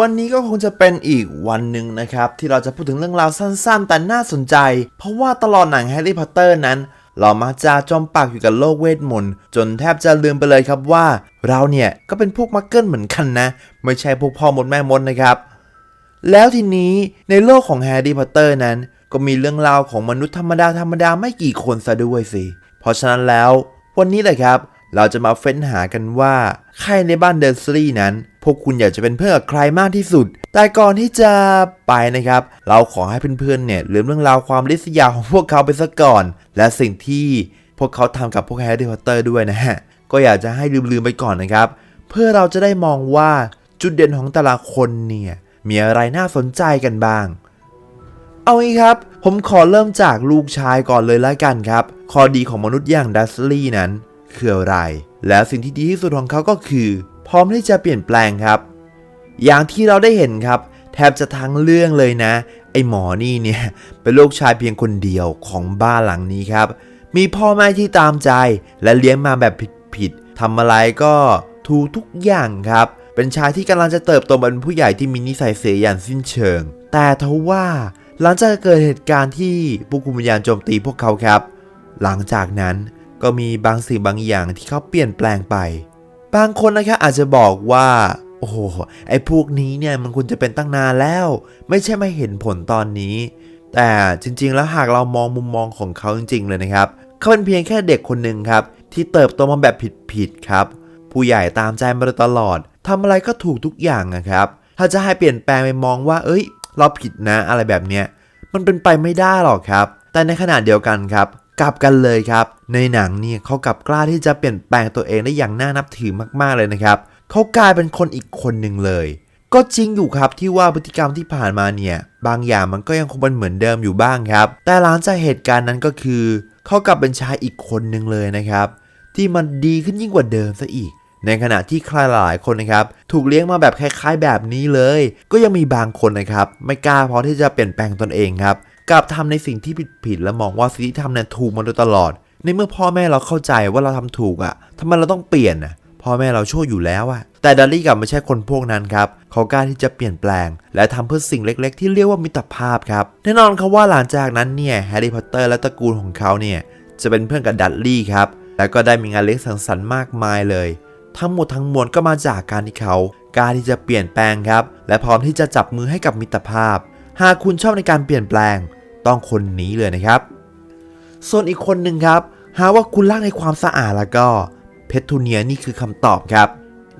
วันนี้ก็คงจะเป็นอีกวันหนึ่งนะครับ ที่เราจะพูดถึงเรื่องราวสั้นๆ แต่น่าสนใจ เพราะว่าตลอดหนังแฮร์รี่พอตเตอร์นั้น เรามักจะจมปากอยู่กับโลกเวทมนต์จนแทบจะลืมไปเลยครับว่า เราเนี่ยก็เป็นพวกมักเกิลเหมือนกันนะ ไม่ใช่พวกพ่อมดแม่มดนะครับแล้วทีนี้ในโลกของแฮร์รี่พอตเตอร์นั้น ก็มีเรื่องราวของมนุษย์ธรรมดาธรรมดาไม่กี่คนซะด้วยสิ เพราะฉะนั้นแล้ว วันนี้เลยครับ เราจะมาเฟ้นหากันว่าใครในบ้านเดอร์สลีย์นั้น พวกคุณอยากจะเป็นเพื่อนกับใครมากที่สุด แต่ก่อนที่จะไปนะครับ เราขอให้เพื่อนๆเนี่ยลืมเรื่องราวความลิษยาของพวกเขาไปซะก่อน และสิ่งที่พวกเขาทำกับพวกแฮร์รี่พอตเตอร์ด้วยนะฮะ ก็อยากจะให้ลืมๆไปก่อนนะครับ เพื่อเราจะได้มองว่าจุดเด่นของแต่ละคนเนี่ย มีอะไรน่าสนใจกันบ้าง เอางี้ครับ ผมขอเริ่มจากลูกชายก่อนเลยละกันครับ ข้อดีของมนุษย์อย่างดัสลี่นั้น คืออะไร และสิ่งที่ดีที่สุดของเขาก็คือ พร้อมที่จะเปลี่ยนแปลงครับ อย่างที่เราได้เห็นครับ แทบจะทั้งเรื่องเลยนะ ไอหมอนี่เนี่ยเป็นลูกชายเพียงคนเดียวของบ้านหลังนี้ครับ มีพ่อแม่ที่ตามใจและเลี้ยงมาแบบผิดๆทำอะไรก็ถูกทุกอย่างครับ เป็นชายที่กำลังจะเติบโตเป็นผู้ใหญ่ที่มีนิสัยเสียอย่างสิ้นเชิง แต่ทว่าหลังจากเกิดเหตุการณ์ที่ผู้คุมวิญญาณโจมตีพวกเขาครับ หลังจากนั้น ก็มีบางสิ่งบางอย่างที่เขาเปลี่ยนแปลงไป บางคนนะครับอาจจะบอกว่าโอ้โหไอ้พวกนี้เนี่ยมันควรจะเป็นตั้งนานแล้ว ไม่ใช่มาเห็นผลตอนนี้ แต่จริงๆ แล้วหากเรามองมุมมองของเขาจริง ๆ เลยนะครับเขาเป็นเพียงแค่เด็กคนหนึ่งครับ ที่เติบโตมาแบบผิดๆครับ ผู้ใหญ่ตามใจมาตลอดทำอะไรก็ถูกทุกอย่างนะครับถ้าจะให้เปลี่ยนแปลงไปมองว่า เอ้ย เราผิดนะอะไรแบบเนี้ยมันเป็นไปไม่ได้หรอกครับ แต่ในขณะเดียวกันครับ กลับกันเลยครับ ในหนังเนี่ยเขากลับกล้าที่จะเปลี่ยนแปลงตัวเองได้อย่างน่านับถือมากๆเลยนะครับเขากลายเป็นคนอีกคนหนึ่งเลย ก็จริงอยู่ครับที่ว่าพฤติกรรมที่ผ่านมาเนี่ย บางอย่างมันก็ยังคงเป็นเหมือนเดิมอยู่บ้างครับ แต่หลังจากเหตุการณ์นั้นก็คือเขากลับเป็นชายอีกคนหนึ่งเลยนะครับ ที่มันดีขึ้นยิ่งกว่าเดิมซะอีก ในขณะที่ใครหลายคนนะครับ ถูกเลี้ยงมาแบบคล้ายๆ แบบนี้เลย ก็ยังมีบางคนนะครับ ไม่กล้าพอที่จะเปลี่ยนแปลงตนเองครับ กลับทำในสิ่งที่ผิดๆและมองว่าสิ่งที่ทำเนี่ยถูกมาโดยตลอด ในเมื่อพ่อแม่เราเข้าใจว่าเราทำถูกอะ่ะทำไมเราต้องเปลี่ยนอะพ่อแม่เราชั่วอยู่แล้วอะแต่ดัลลี่กลับไม่ใช่คนพวกนั้นครับ เขากล้าที่จะเปลี่ยนแปลง และทำเพื่อสิ่งเล็กๆ ที่เรียกว่ามิตรภาพครับ แน่นอนครับว่าหลังจากนั้นเนี่ยแฮร์รี่พอตเตอร์และตระกูลของเขาเนี่ยจะเป็นเพื่อนกับดัลลี่ครับ แล้วก็ได้มีงานเลี้ยงสังสรรค์มากมายเลย ทั้งหมดทั้งมวลก็มาจากการที่เขากล้าที่จะเปลี่ยนแปลงครับ และพร้อมที่จะจับมือให้กับมิตรภาพ หากคุณชอบในการเปลี่ยนแปลง ต้องคนนี้เลยนะครับ ส่วนอีกคนหนึ่งครับ หาว่าคุณรักในความสะอาดแล้วก็เพชรทูเนียนี่คือคำตอบครับ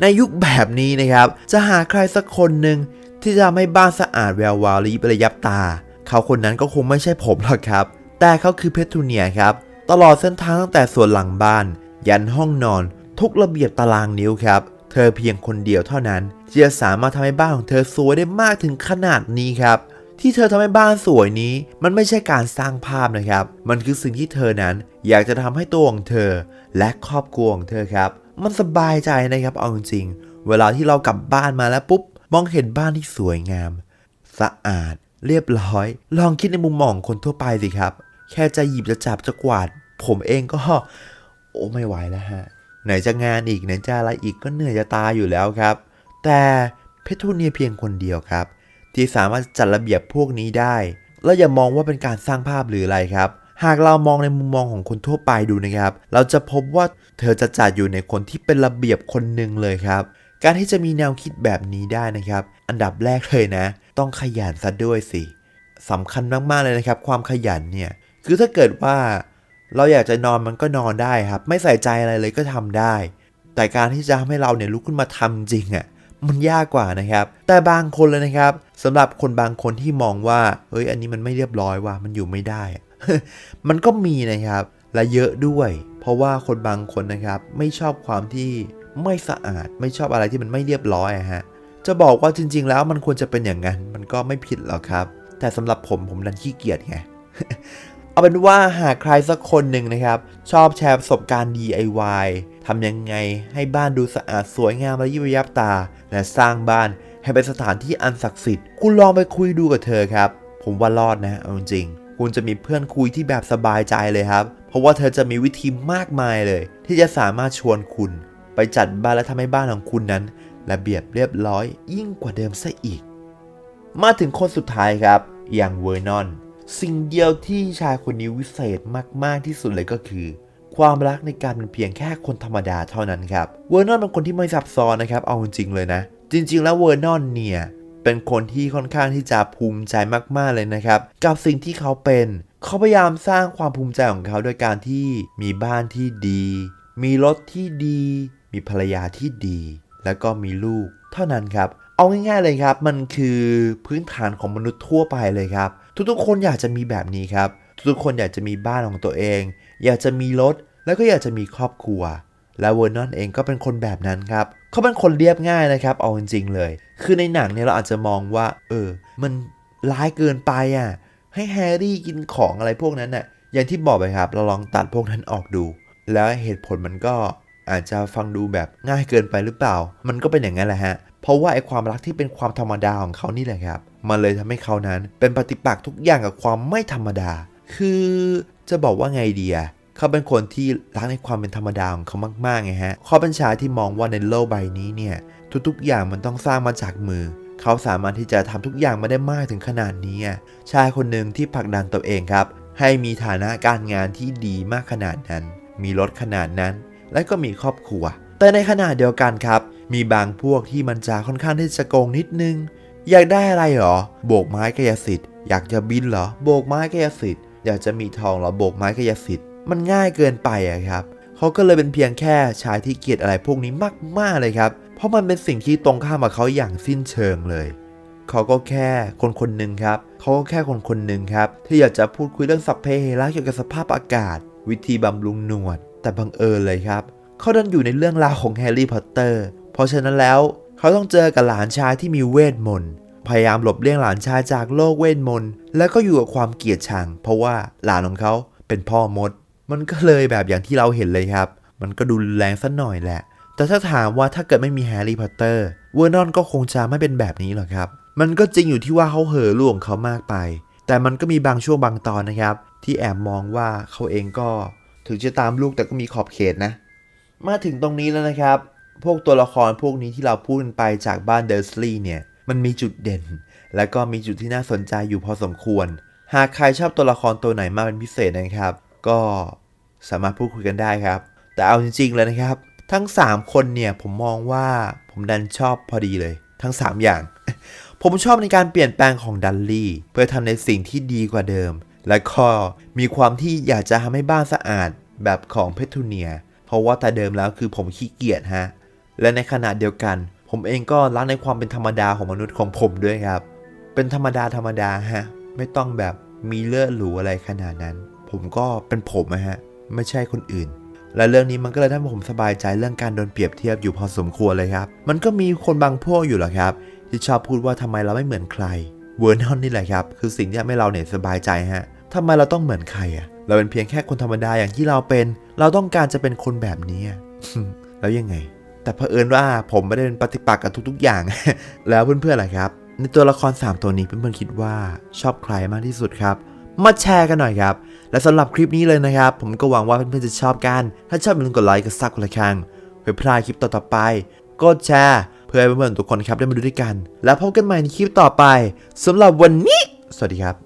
ในยุคแบบนี้นะครับ จะหาใครสักคนหนึ่งที่จะทำให้บ้านสะอาดแวววาวและยิบระยับตา เขาคนนั้นก็คงไม่ใช่ผมหรอกครับ แต่เขาคือเพชรทูเนียครับ ตลอดเส้นทางตั้งแต่ส่วนหลังบ้าน ยันห้องนอน ทุกระเบียบตารางนิ้วครับเธอเพียงคนเดียวเท่านั้นที่จะสามารถทำให้บ้านของเธอสวยได้มากถึงขนาดนี้ครับ ที่เธอทำให้บ้านสวยนี้ มันไม่ใช่การสร้างภาพนะครับ มันคือสิ่งที่เธอนั้นอยากจะทำให้ตัวของเธอ และครอบครัวของเธอครับ มันสบายใจนะครับเอาจริงเวลาที่เรากลับบ้านมาแล้วปุ๊บ มองเห็นบ้านที่สวยงาม สะอาด เรียบร้อย ลองคิดในมุมมองคนทั่วไปสิครับ แค่จะหยิบจะจับจะกวาด ผมเองก็ โอ้ไม่ไหวแล้วฮะ ไหนจะงานอีกไหนจะอะไรอีกก็เหนื่อยจะตายอยู่แล้วครับ แต่เพชรทูเนียเพียงคนเดียวครับ ที่สามารถจัดระเบียบพวกนี้ได้ แล้วอย่ามองว่าเป็นการสร้างภาพหรืออะไรครับ หากเรามองในมุมมองของคนทั่วไปดูนะครับ เราจะพบว่าเธอจะจัดอยู่ในคนที่เป็นระเบียบคนหนึ่งเลยครับ การที่จะมีแนวคิดแบบนี้ได้นะครับ อันดับแรกเลยนะ ต้องขยันซะด้วยสิสำคัญมากๆเลยนะครับ ความขยันเนี่ยคือถ้าเกิดว่าเราอยากจะนอนมันก็นอนได้ครับ ไม่ใส่ใจอะไรเลยก็ทำได้ แต่การที่จะทำให้เราเนี่ยลุกขึ้นมาทำจริงอะ่ะ มันยากกว่านะครับ แต่บางคนเลยนะครับสำหรับคนบางคนที่มองว่าเฮ้ยอันนี้มันไม่เรียบร้อยว่ะมันอยู่ไม่ได้ มันก็มีนะครับ และเยอะด้วย เพราะว่าคนบางคนนะครับ ไม่ชอบความที่ไม่สะอาด ไม่ชอบอะไรที่มันไม่เรียบร้อยอะฮะจะบอกว่าจริง ๆ แล้วมันควรจะเป็นอย่างนั้น มันก็ไม่ผิดหรอกครับ แต่สำหรับผมผมดันขี้เกียจไงเอาเป็นว่าหากใครสักคนหนึ่งนะครับ ชอบแชร์ประสบการณ์ DIY ทำยังไงให้บ้านดูสะอาดสวยงามและยิบยับตา และสร้างบ้านให้เป็นสถานที่อันศักดิ์สิทธิ์ คุณลองไปคุยดูกับเธอครับ ผมว่ารอดนะเอาจริงๆคุณจะมีเพื่อนคุยที่แบบสบายใจเลยครับ เพราะว่าเธอจะมีวิธีมากมายเลย ที่จะสามารถชวนคุณ ไปจัดบ้านและทำให้บ้านของคุณนั้น ระเบียบเรียบร้อย ยิ่งกว่าเดิมซะอีก มาถึงคนสุดท้ายครับ อย่างเวอร์นอน สิ่งเดียวที่ชายคนนี้วิเศษมาก ๆ ที่สุดเลยก็คือ ความรักในการเป็นเพียงแค่คนธรรมดาเท่านั้นครับ เวอร์นอนเป็นคนที่ไม่ซับซ้อนนะครับ เอาจริงๆเลยนะ จริง ๆ แล้วเวอร์นอนเนี่ย เป็นคนที่ค่อนข้างที่จะภูมิใจมากๆเลยนะครับ กับสิ่งที่เขาเป็น เขาพยายามสร้างความภูมิใจของเขาโดยการที่มีบ้านที่ดี มีรถที่ดี มีภรรยาที่ดี แล้วก็มีลูก เท่านั้นครับ เอาง่าย ๆเลยครับ มันคือพื้นฐานของมนุษย์ทั่วไปเลยครับ ทุกๆคนอยากจะมีแบบนี้ครับ ทุกคนอยากจะมีบ้านของตัวเอง อยากจะมีรถ แล้วก็อยากจะมีครอบครัว และเวอร์นอนเองก็เป็นคนแบบนั้นครับเขาเป็นคนเรียบง่ายนะครับ เอาจริงๆเลย คือในหนังเนี่ยเราอาจจะมองว่า เออ มันร้ายเกินไปอะ ให้แฮร์รี่กินของอะไรพวกนั้นน่ะ อย่างที่บอกไปครับ เราลองตัดพวกนั้นออกดู แล้วเหตุผลมันก็อาจจะฟังดูแบบง่ายเกินไปหรือเปล่า มันก็เป็นอย่างนั้นแหละฮะ เพราะว่าไอ้ความรักที่เป็นความธรรมดาของเขานี่แหละครับ มันเลยทำให้เขานั้นเป็นปฏิปักษ์ทุกอย่างกับความไม่ธรรมดา คือจะบอกว่าไงดีอะเขาเป็นคนที่รักในความเป็นธรรมดาของเขามากๆไงฮะขาเป็นชายที่มองว่าในโลกใบนี้เนี่ยทุกๆอย่างมันต้องสร้างมาจากมือ เขาสามารถที่จะทำทุกอย่างมาได้มากถึงขนาดนี้ ชายคนหนึ่งที่ผลักดันตัวเองครับ ให้มีฐานะการงานที่ดีมากขนาดนั้น มีรถขนาดนั้น และก็มีครอบครัว แต่ในขณะเดียวกันครับ มีบางพวกที่มันจะค่อนข้างที่จะโกงนิดนึง อยากได้อะไรเหรอ โบกไม้กายสิทธิ์ อยากจะบินเหรอ โบกไม้กายสิทธิ์ อยากจะมีทองหรอโบกไม้กายสิทธิ์มันง่ายเกินไปอะครับเขาก็เลยเป็นเพียงแค่ชายที่เกลียดอะไรพวกนี้มากๆเลยครับ เพราะมันเป็นสิ่งที่ตรงข้ามกับเขาอย่างสิ้นเชิงเลยเขาก็แค่คนคนหนึ่งครับเขาก็แค่คนคนหนึ่งครับที่อยากจะพูดคุยเรื่องสัพเพเหระเกี่ยวกับสภาพอากาศ วิธีบำรุงหนวด แต่บังเอิญเลยครับเขาดันอยู่ในเรื่องราวของแฮร์รี่พอตเตอร์ เพราะฉะนั้นแล้วเขาต้องเจอกับหลานชายที่มีเวทมนต์ พยายามหลบเลี่ยงหลานชายจากโลกเวทมนต์แล้วก็อยู่กับความเกลียดชัง เพราะว่าหลานของเขาเป็นพ่อมด มันก็เลยแบบอย่างที่เราเห็นเลยครับ มันก็ดูรุนแรงสัหน่อยแหละ แต่ถ้าถามว่าถ้าเกิดไม่มีแฮร์รี่พอตเตอร์เวอร์นอนก็คงจะไม่เป็นแบบนี้หรอกครับ มันก็จริงอยู่ที่ว่าเขาเห่อลูกของเขามากไป แต่มันก็มีบางช่วงบางตอนนะครับ ที่แอบมองว่าเขาเองก็ถึงจะตามลูกแต่ก็มีขอบเขตนะ มาถึงตรงนี้แล้วนะครับ พวกตัวละครพวกนี้ที่เราพูดกันไปจากบ้านเดอร์สลีย์เนี่ย มันมีจุดเด่น และก็มีจุดที่น่าสนใจอยู่พอสมควร หากใครชอบตัวละครตัวไหนมากเป็นพิเศษนะครับ ก็สามารถพูดคุยกันได้ครับ แต่เอาจริงๆเลยนะครับ ทั้ง 3 คนเนี่ยผมมองว่าผมดันชอบพอดีเลย ทั้ง 3 อย่าง ผมชอบในการเปลี่ยนแปลงของดัลลี่เพื่อทำในสิ่งที่ดีกว่าเดิม และก็มีความที่อยากจะทำให้บ้านสะอาดแบบของเพทูเนีย เพราะว่าแต่เดิมแล้วคือผมขี้เกียจฮะและในขณะเดียวกัน ผมเองก็รักในความเป็นธรรมดาของมนุษย์ของผมด้วยครับ เป็นธรรมดาธรรมดาฮะ ไม่ต้องแบบมีเลือดหรูอะไรขนาดนั้น ผมก็เป็นผมนะฮะ ไม่ใช่คนอื่น และเรื่องนี้มันก็เลยทำให้ผมสบายใจเรื่องการโดนเปรียบเทียบอยู่พอสมควรเลยครับ มันก็มีคนบางพวกอยู่หละครับ ที่ชอบพูดว่าทำไมเราไม่เหมือนใคร เวอร์นอนนี่แหละครับ คือสิ่งที่ทำให้เราเนี่ยสบายใจฮะทำไมเราต้องเหมือนใครอะ เราเป็นเพียงแค่คนธรรมดาอย่างที่เราเป็น เราต้องการจะเป็นคนแบบนี้แล้วยังไง แต่เผอิญว่าผมไม่ได้เป็นปฏิปักษ์กับทุก ๆ อย่าง แล้วเพื่อนๆล่ะครับ ในตัวละคร 3 ตัวนี้เพื่อนๆคิดว่าชอบใครมากที่สุดครับ มาแชร์กันหน่อยครับ และสำหรับคลิปนี้เลยนะครับ ผมก็หวังว่าเพื่อนๆจะชอบกัน ถ้าชอบอย่าลืมกดไลค์กดซับกดละครังเพื่อพลาดคลิปต่อๆไปกดแชร์เพื่อให้เพื่อนๆทุกคนครับได้มาดูด้วยกัน แล้วพบกันใหม่ในคลิปต่อไปสำหรับวันนี้ สวัสดีครับ